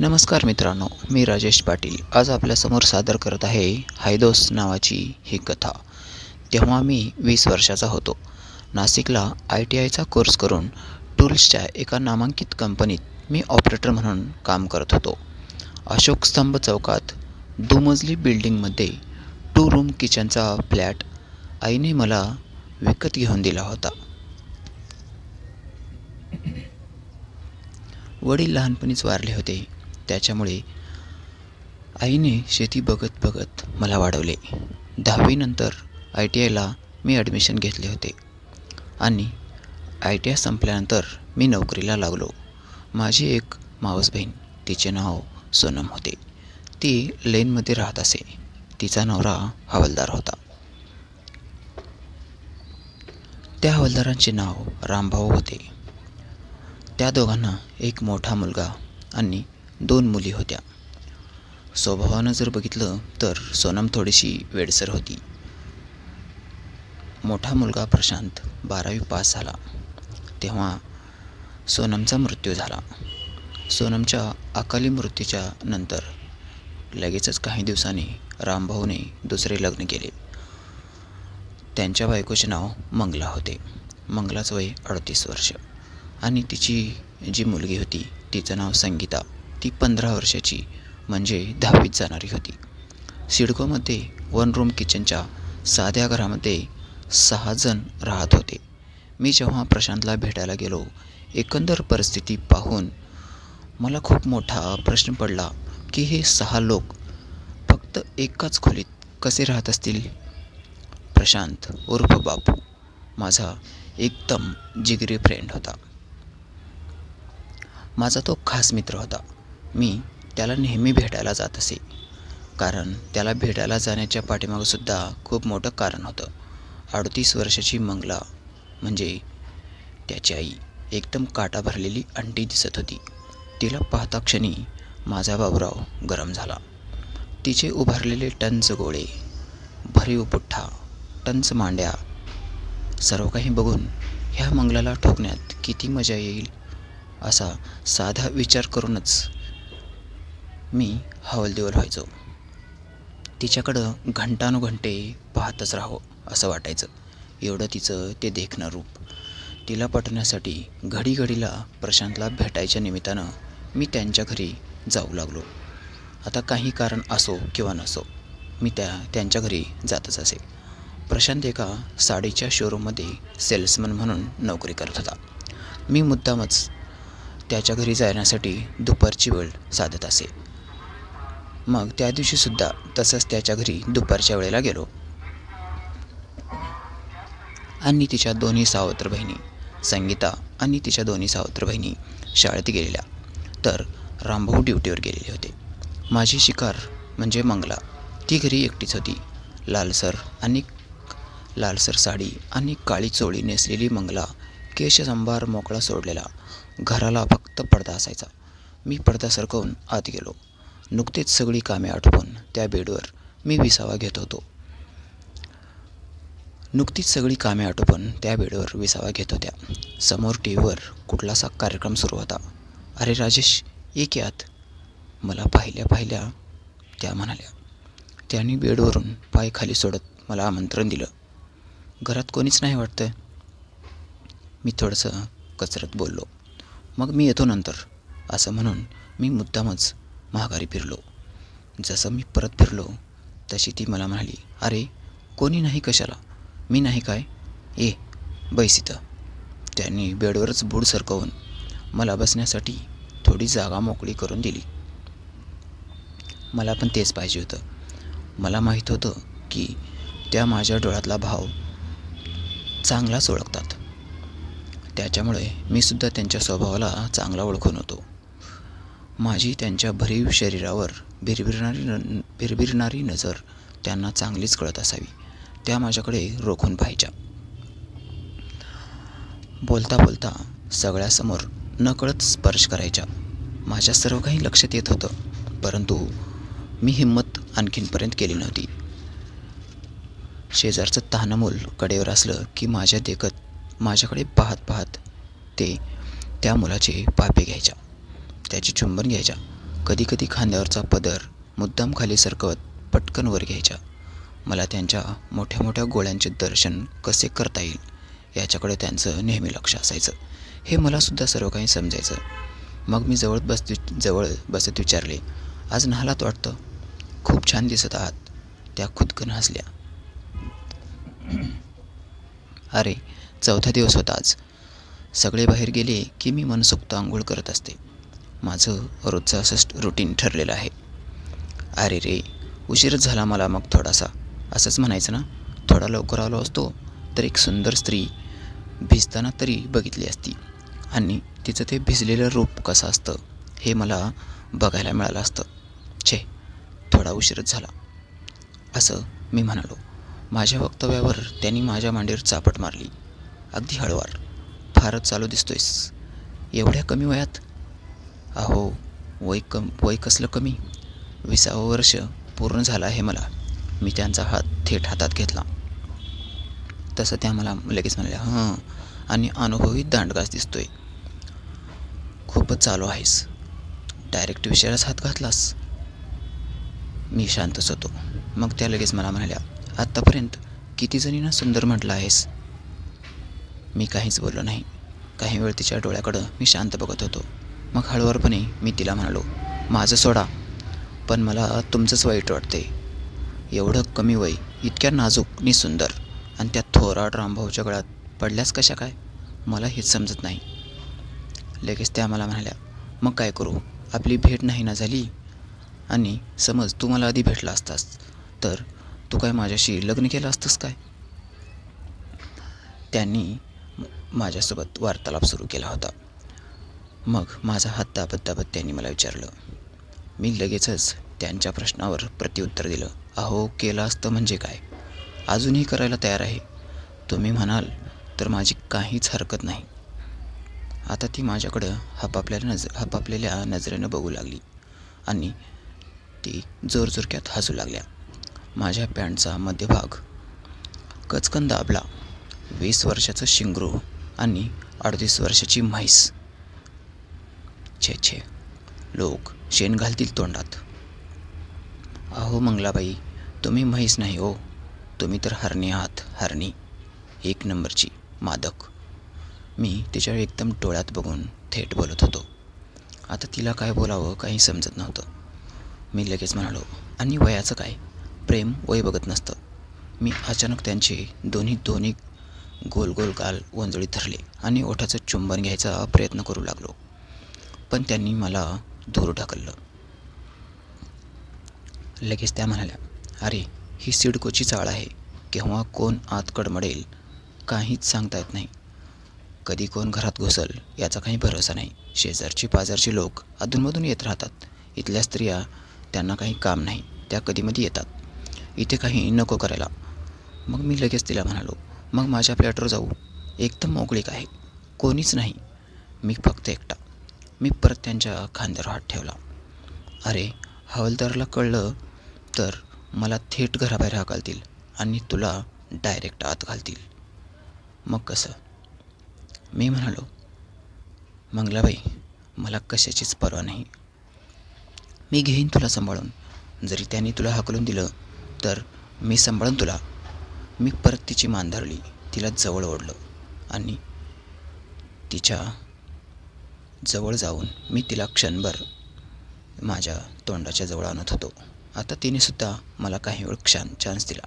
नमस्कार मित्रांनो मी राजेश पाटील. आज आपल्यासमोर सादर करत आहे हायदोस नावाची ही कथा. तेव्हा मी वीस वर्षाचा होतो. नाशिकला आय टी आयचा कोर्स करून टूल्सच्या एका नामांकित कंपनीत मी ऑपरेटर म्हणून काम करत होतो. अशोक स्तंभ चौकात दुमजली बिल्डिंगमध्ये टू रूम किचनचा फ्लॅट आईने मला विकत घेऊन दिला होता. वडील लहानपणीच वारले होते. त्याच्यामुळे आईने शेती बघत बघत मला वाढवले. दहावीनंतर आय टी आयला मी ॲडमिशन घेतले होते आणि आय टी आय संपल्यानंतर मी नोकरीला लागलो. माझी एक मावस बहीण तिचे नाव सोनम होते. ती लेनमध्ये राहत असे. तिचा नवरा हवालदार होता. त्या हवालदारांचे नाव रामभाऊ होते. त्या दोघांना एक मोठा मुलगा आणि दोन मुली होत्या. स्वभावानं जर बघितलं तर सोनम थोडीशी वेडसर होती. मोठा मुलगा प्रशांत बारावी पास झाला. तेव्हा सोनमचा मृत्यू झाला. सोनमच्या अकाली मृत्यूच्या नंतर लगेचच काही दिवसांनी रामभाऊने दुसरे लग्न केले. त्यांच्या बायकोचे नाव मंगला होते. मंगलाचं वय अडतीस वर्ष. आणि तिची जी मुलगी होती तिचं नाव संगीता. ती पंधरा वर्षाची म्हणजे दहावीत जाणारी होती. सिडकोमध्ये वन रूम किचनच्या साध्या घरामध्ये सहा जण राहत होते. मी जेव्हा प्रशांतला भेटायला गेलो एकंदर परिस्थिती पाहून मला खूप मोठा प्रश्न पडला की हे सहा लोक फक्त एकाच खोलीत कसे राहत असतील? प्रशांत उर्फ बापू माझा एकदम जिगरी फ्रेंड होता. माझा तो खास मित्र होता. मी त्याला नेहमी भेटायला जात असे. कारण त्याला भेटायला जाण्याच्या पाठीमागंसुद्धा खूप मोठं कारण होतं. अडतीस वर्षाची मंगला म्हणजे त्याची आई एकदम काटा भरलेली अंडी दिसत होती. तिला पाहता क्षणी माझा बाबूराव गरम झाला. तिचे उभारलेले टंच गोळे भरीव पुठ्ठा टंच मांड्या सर्व काही बघून ह्या मंगलाला ठोकण्यात किती मजा येईल असा साधा विचार करूनच मी हवलदेवल व्हायचो तिच्याकडं घंटानुघंटे पाहतच राहावं असं वाटायचं. एवढं तिचं ते देखणं रूप. तिला पटवण्यासाठी घडीघडीला प्रशांतला भेटायच्या निमित्तानं मी त्यांच्या घरी जाऊ लागलो. आता काही कारण असो किंवा नसो मी त्या त्यांच्या घरी जातच असे. प्रशांत एका साडीच्या शोरूममध्ये सेल्समन म्हणून नोकरी करत होता. मी मुद्दामच त्याच्या घरी जाण्यासाठी दुपारची वेळ साधत असे. मग त्या दिवशीसुद्धा तसंच त्याच्या घरी दुपारच्या वेळेला गेलो. आणि तिच्या दोन्ही सावत्र बहिणी संगीता आणि तिच्या दोन्ही सावत्र बहिणी शाळेत गेलेल्या. तर रामभाऊ ड्युटीवर गेलेले होते. माझी शिकार म्हणजे मंगला. ती घरी एकटीच होती. लालसर आणि लालसर साडी आणि काळी चोळी नेसलेली मंगला केशसंभार मोकळा सोडलेला. घराला फक्त पडदा असायचा. मी पडदा सरकवून आत गेलो. नुकतेच सगळी कामे आटोपून त्या बेडवर मी विसावा घेत होतो. नुकतीच सगळी कामे आटोपून त्या बेडवर विसावा घेत होत्या. समोर टी व्हीवर कुठलासा कार्यक्रम सुरू होता. अरे राजेश ये की आत. मला पाहिल्या पाहिल्या त्या म्हणाल्या. त्यांनी बेडवरून पाय खाली सोडत मला आमंत्रण दिलं. घरात कोणीच नाही वाटतं मी थोडंसं कचरत बोललो. मग मी येतो नंतर असं म्हणून मी मुद्दामच महागारी फिरलो. जसं मी परत फिरलो तशी ती मला म्हणाली अरे कोणी नाही कशाला? मी नाही काय? ए बैस इथं त्यांनी बेडवरच बूड सरकवून मला बसण्यासाठी थोडी जागा मोकळी करून दिली. मला पण तेच पाहिजे होतं. मला माहीत होतं की त्या माझ्या डोळ्यातला भाव चांगलाच ओळखतात. त्याच्यामुळे मी सुद्धा त्यांच्या स्वभावाला चांगला ओळखून होतो. माझी त्यांच्या भरीव शरीरावर भिरभिरणारी न भिरभिरणारी नजर त्यांना चांगलीच कळत असावी. त्या माझ्याकडे रोखून पाहायच्या. बोलता बोलता सगळ्यासमोर नकळत स्पर्श करायच्या. माझ्या सर्व काही लक्षात येत होतं परंतु मी हिंमत आणखीनपर्यंत केली नव्हती. शेजारचं तहानमूल कडेवर असलं की माझ्या देखत माझ्याकडे पाहत पाहत ते त्या मुलाचे पापे घ्यायच्या. त्याची चुंबन घ्यायच्या. कधीकधी खांद्यावरचा पदर मुद्दाम खाली सरकवत पटकन वर घ्यायच्या. मला त्यांच्या मोठ्या मोठ्या गोळ्यांचे दर्शन कसे करता येईल याच्याकडे त्यांचं नेहमी लक्ष असायचं. हे मलासुद्धा सर्व काही समजायचं. मग मी जवळ बस जवळ बसत विचारले आज नहालात वाटतं? खूप छान दिसत आहात. त्या खुदकन हसल्या. अरे चौथा दिवस होता आज. सगळे बाहेर गेले की मी मनसोक्त आंघोळ करत असते. माझं रोजचं असं रुटीन ठरलेलं आहे. अरे रे उशीरच झाला मला मग थोडासा. असंच म्हणायचं ना? थोडा लवकर आलो असतो तर एक सुंदर स्त्री भिजताना तरी बघितली असती. आणि तिचं ते भिजलेलं रूप कसं असतं हे मला बघायला मिळालं असतं. छे थोडा उशीरच झाला. असं मी म्हणालो. माझ्या वक्तव्यावर त्यांनी माझ्या मांडीवर चापट मारली. अगदी हळवार. फारच चालू दिसतोयस. एवढ्या कमी वयात अहो वय कम वय कसलं कमी? विसावं वर्ष पूर्ण झालं आहे मला. मी त्यांचा हात थेट हातात घेतला. तसं त्या मला लगेच म्हणाल्या हां आणि अनुभवी दांडगास दिसतोय. खूपच चालू आहेस. डायरेक्ट विषयालाच हात घातलास. मी शांतच होतो. मग त्या लगेच मला म्हणाल्या आत्तापर्यंत किती जणींना सुंदर म्हटलं आहेस? मी काहीच बोललो नाही. काही वेळ तिच्या डोळ्याकडं मी शांत बघत होतो. मग हळूवारपणे मी तिला म्हणालो माझं सोडा पण मला तुमचंच वाईट वाटते एवढं कमी वय इतक्या नाजूक आणि सुंदर आणि त्या थोराड रामभाऊच्या गळ्यात पडल्यास कशा काय? मला हेच समजत नाही. लगेच त्या मला म्हणाल्या मग काय करू? आपली भेट नाही ना झाली? आणि समज तू मला आधी भेटला असतास तर तू काय माझ्याशी लग्न केलं असतंस काय? त्यांनी माझ्यासोबत वार्तालाप सुरू केला होता. मग माझा हात दाबत दाबत त्यांनी मला विचारलं. मी लगेचच त्यांच्या प्रश्नावर प्रत्युत्तर दिलं. अहो केलं असतं म्हणजे काय? अजूनही करायला तयार आहे. तुम्ही म्हणाल तर माझी काहीच हरकत नाही. आता ती माझ्याकडं हपापल्या नज हपापलेल्या नजरेनं बघू लागली. आणि ती जोरजोरक्यात हसू लागल्या. माझ्या पॅन्टचा मध्यभाग कचकन दाबला. वीस वर्षाचं शिंगरू आणि अडतीस वर्षाची म्हैस. छे छे लोक शेण घालतील तोंडात. अहो मंगलाबाई तुम्ही म्हैस नाही हो. तुम्ही तर हरणी आहात हरणी. एक नंबरची मादक. मी तिच्या एकदम डोळ्यात बघून थेट बोलत होतो. आता तिला काय बोलावं काही समजत नव्हतं. मी लगेच म्हणालो आणि वयाचं काय? प्रेम वय बघत नसतं. मी अचानक त्यांचे दोन्ही दोन्ही गोल गोल गाल वंजळी धरले आणि ओठाचं चुंबन घ्यायचा प्रयत्न करू लागलो. पण त्यांनी मला दूर ढकललं. लगेच त्या म्हणाल्या अरे ही सिडकोची चाळ आहे. केव्हा कोण आत कडमडेल काहीच सांगता येत नाही. कधी कोण घरात घुसल याचा काही भरोसा नाही. शेजारची पाजारची लोक अधूनमधून येत राहतात. इथल्या स्त्रिया त्यांना काही काम नाही त्या कधीमधी येतात. इथे काही नको करायला. मग मी लगेच तिला म्हणालो मग माझ्या फ्लॅटवर जाऊ. एकदम मोकळीक आहे. कोणीच नाही. मी फक्त एकटा. मी परत त्यांच्या खांद्यावर हात ठेवला. अरे हवालदाराला कळलं तर मला थेट घराबाहेर हाकलतील आणि तुला डायरेक्ट आत घालतील. मग कसं? मी म्हणालो मंगलाबाई मला कशाचीच पर्वा नाही. मी घेईन तुला सांभाळून. जरी त्यांनी तुला हाकलून दिलं तर मी सांभाळून तुला. मी परत तिची मान धरली. तिला जवळ ओढलं आणि तिच्या जवळ जाऊन मी तिला क्षणभर माझ्या तोंडाच्या जवळ आणत होतो. आता तिने सुद्धा मला काही वेळ क्षण चान्स दिला.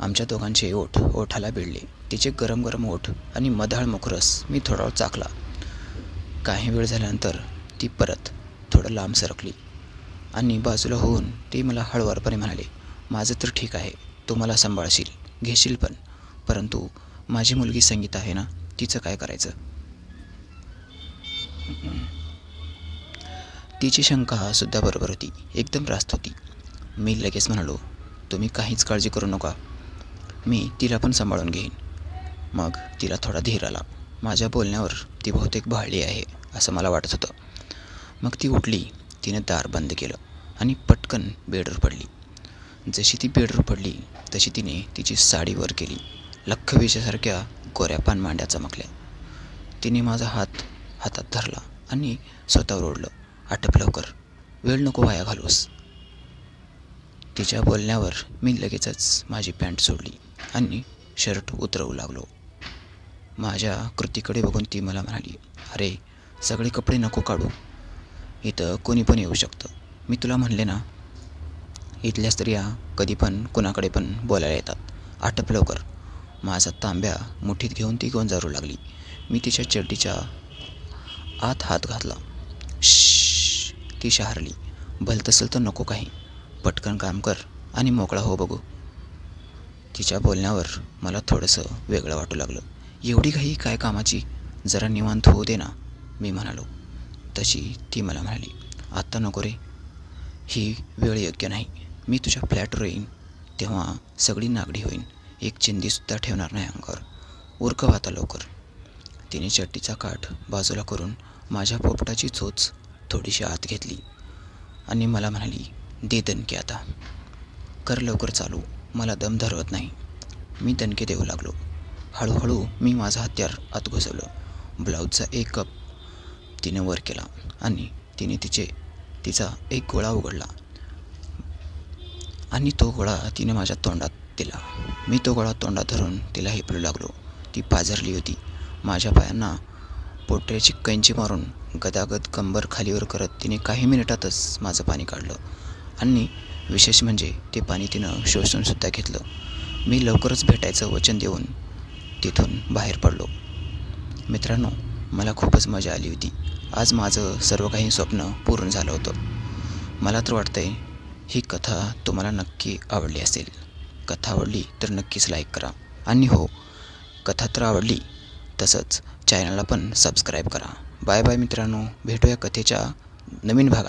आमच्या दोघांचे ओठ ओठाला भिडले तिचे गरम गरम ओठ आणि मधाळ मुखरस मी थोडा वेळ चाकला. काही वेळ झाल्यानंतर ती परत थोडं लांब सरकली आणि बाजूला होऊन ती मला हळवारपणे म्हणाले माझं तर ठीक आहे. तू मला सांभाळशील घेशील पण. परंतु माझी मुलगी संगीत आहे ना? तिचं काय करायचं? तिची शंका सुद्धा बरोबर होती. एकदम रास्त होती. मी लगेच म्हणालो तुम्ही काहीच काळजी करू नका. मी तिला पण सांभाळून घेईन. मग तिला थोडा धीर आला. माझ्या बोलण्यावर ती बहुतेक बहाळली आहे असं मला वाटत होतं. मग ती उठली. तिने दार बंद केलं आणि पटकन बेडवर पडली. जशी ती बेडवर पडली तशी तिने तिची साडी वर केली. लख्खविशासारख्या गोऱ्या पान मांड्या चमकल्या. तिने माझा हात हातात धरला आणि स्वतःवर ओढलं. आटप लवकर. वेळ नको वाया घालूस. तिच्या बोलण्यावर मी लगेचच माझी पॅन्ट सोडली आणि शर्ट उतरवू लागलो. माझ्या कृतीकडे बघून ती मला म्हणाली अरे सगळे कपडे नको काढू. इथं कोणी पण येऊ शकतं. मी तुला म्हणले ना इथल्या स्त्रिया कधी पण कुणाकडे पण बोलायला येतात. आटप लवकर. माझा तांब्या मुठीत घेऊन ती गोंजारू लागली. मी तिच्या चड्डीच्या आत हात घातला. श ती शहारली भलत असेल तर नको काही पटकन काम कर आणि मोकळा हो बघू तिच्या बोलण्यावर मला थोडंसं वेगळं वाटू लागलं एवढी काही काय कामाची जरा निवांत होऊ दे ना मी म्हणालो तशी ती मला म्हणाली आत्ता नको रे ही वेळ योग्य नाही मी तुझ्या फ्लॅटवर येईन तेव्हा सगळी नागडी होईन एक चिंधीसुद्धा ठेवणार नाही अंगावर उरकव आता लवकर तिने चट्टीचा काठ बाजूला करून माझ्या पोपटाची चोच थोडीशी आत घेतली आणि मला म्हणाली दे दणके आता. कर लवकर चालू. मला दम धरवत नाही. मी दणके देऊ लागलो. हळूहळू मी माझा हत्यार आत घुसवलं. ब्लाऊजचा एक कप तिने वर केला आणि तिने तिचे तिचा एक गोळा उघडला आणि तो गोळा तिने माझ्या तोंडात दिला. मी तो गोळा तोंडात धरून तिला हेपलू लागलो. ती पाझरली होती. माझ्या पायांना पोटऱ्याची कैंची मारून गदागद कंबर खालीवर करत तिने काही मिनिटातच माझं पाणी काढलं. आणि विशेष म्हणजे ते पाणी तिनं शोषूनसुद्धा घेतलं. मी लवकरच भेटायचं वचन देऊन तिथून बाहेर पडलो. मित्रांनो मला खूपच मजा आली होती. आज माझं सर्व काही स्वप्न पूर्ण झालं होतं. मला तर वाटतंय ही कथा तुम्हाला नक्की आवडली असेल. कथा आवडली तर नक्कीच लाईक करा. आणि हो कथा तर आवडली तसंच चॅनलला पण सबस्क्राईब करा. बाय बाय मित्रांनो. भेटूया कथेच्या नवीन भागात.